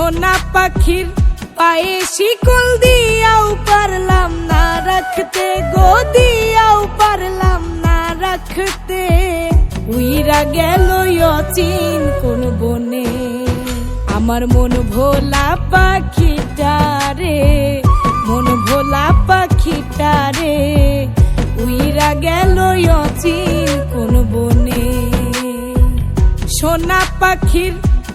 সোনা পাখির পায়ে শিকল দিয়াও পারলাম না রাখতে, গো দিয়াও পারলাম না রাখতে। উইরা গেল অচিন কোন বনে, আমার মন ভোলা পাখিটা রে, মন ভোলা পাখিটা রে। উইরা গেল অচিন কোন বনে, সোনা পাখির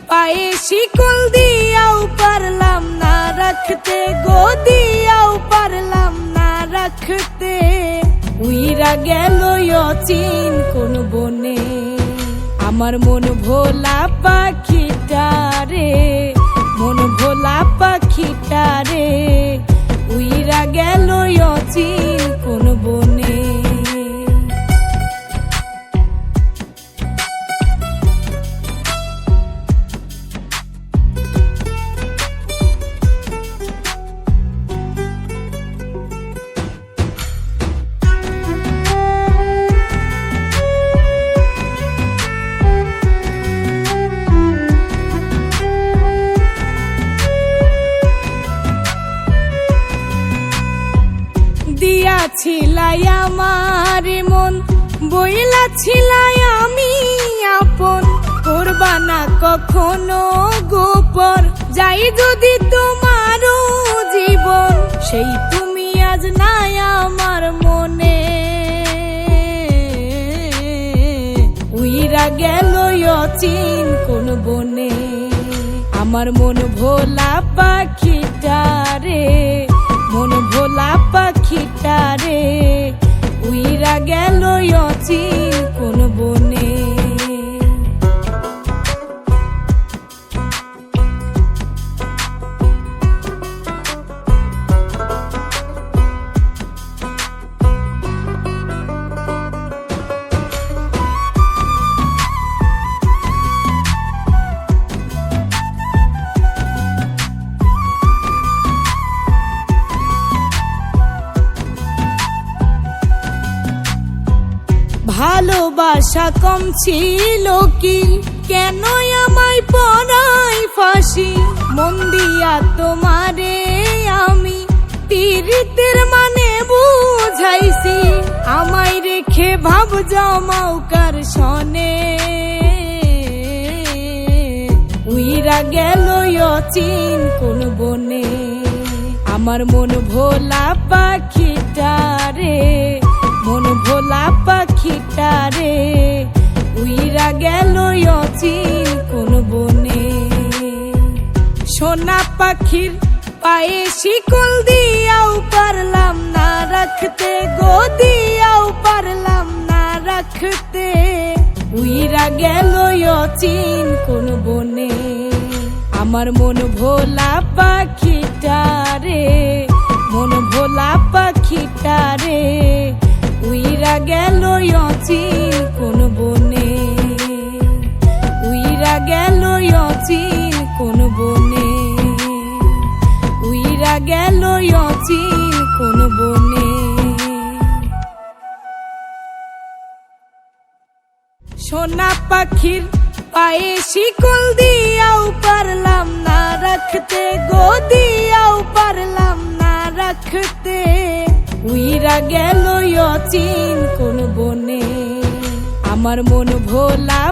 পায়ে শিকল দিয়াও পারলাম না রাখতে, গো দিয়াও পারলাম না রাখতে। উইরা গেল অচিন কোন বনে, আমার মন ভোলা পাখিটা রে, মন ভোলা পাখিটা রে। উইরা গেল অচিন ছিলাই আমি আপন। করবা না কখনো গোপর যাই যদি তোমারও জীবন, সেই তুমি আজ নাই আমার মনে। উইরা গেল অচিন কোন বনে। আমার মন ভোলা পাখিটা রে, মন ভোলা পাখিটা রে। উইরা গেল অচিন ভালোবাসা কম ছিল কি? কেন আমায় পড়াই ফাঁসি? মন দিয়া তোমারে আমি পীড়িতের মানে বুঝাইছি। আমায় রেখে ভাব জমাও কার সনে। উইরা গেল অচিন কোন বনে। আমার মন ভোলা পাখিটা রে। মন ভোলা পাখিটা রে। উইরা গেল অচিন কোন বনে। সোনা পাখির পায়ে শিকল দিয়াও পারলাম না রাখতে গো, দিয়াও পারলাম না রাখতে। উইরা গেল অচিন কোন বনে। আমার মন ভোলা পাখিটা রে। কোন বনে। উইরা গেল অচিন কোন বনে। সোনা পাখির পায়ে শিকল দিয়াও পারলাম না রাখতে গো, দিয়াও পারলাম না রাখতে। উইরা গেল অচিন কোন বনে। আমার মন ভোলা